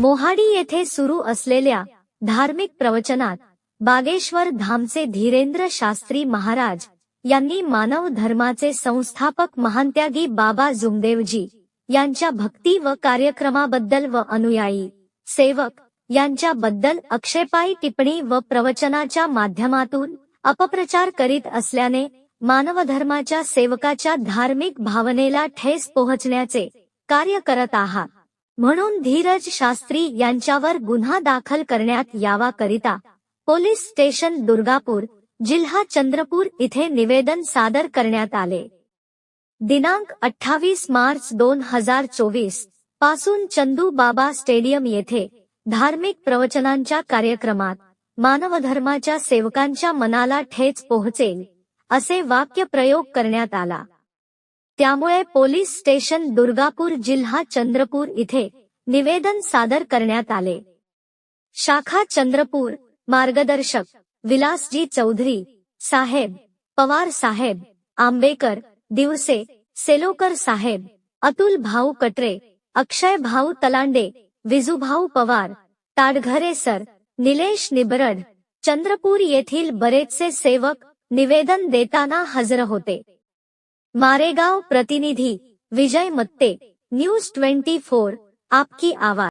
मोहाडी येथे सुरू असलेल्या धार्मिक प्रवचनात बागेश्वर धामचे धीरेंद्र शास्त्री महाराज यांनी मानव धर्माचे संस्थापक महानत्यागी बाबा जुमदेवजी यांच्या भक्ती व कार्यक्रमाबद्दल व अनुयायी सेवक यांच्याबद्दल अक्षेपाई टिप्पणी व प्रवचनाच्या माध्यमातून अपप्रचार करीत असल्याने मानवधर्माच्या सेवकाच्या धार्मिक भावनेला ठेस पोहोचण्याचे कार्य करत आहात. म्हणून धीरज शास्त्री यांच्यावर गुन्हा दाखल करण्यात यावा करिता पोलीस स्टेशन दुर्गापूर जिल्हा चंद्रपूर इथे निवेदन सादर करण्यात आले. दिनांक अठ्ठावीस मार्च दोन हजार चोवीसपासून चंदू बाबा स्टेडियम येथे धार्मिक प्रवचनांच्या कार्यक्रमात मानवधर्माच्या सेवकांच्या मनाला ठेच पोहोचेल असे वाक्य प्रयोग करण्यात आला. त्यामुळे पोलीस स्टेशन दुर्गापूर जिल्हा चंद्रपूर इथे निवेदन सादर करण्यात आले. शाखा चंद्रपूर मार्गदर्शक विलासजी चौधरी साहेब पवार साहेब आंबेकर दिवसे सेलोकर साहेब अतुल भाऊ कटरे अक्षय भाऊ तलांडे विजूभाऊ पवार ताडघरे सर निलेश निबरड चंद्रपूर येथील बरेचसे सेवक निवेदन देताना हजर होते. मारेगाव प्रतिनिधी Vijay Matte news twenty four आपकी आवाज.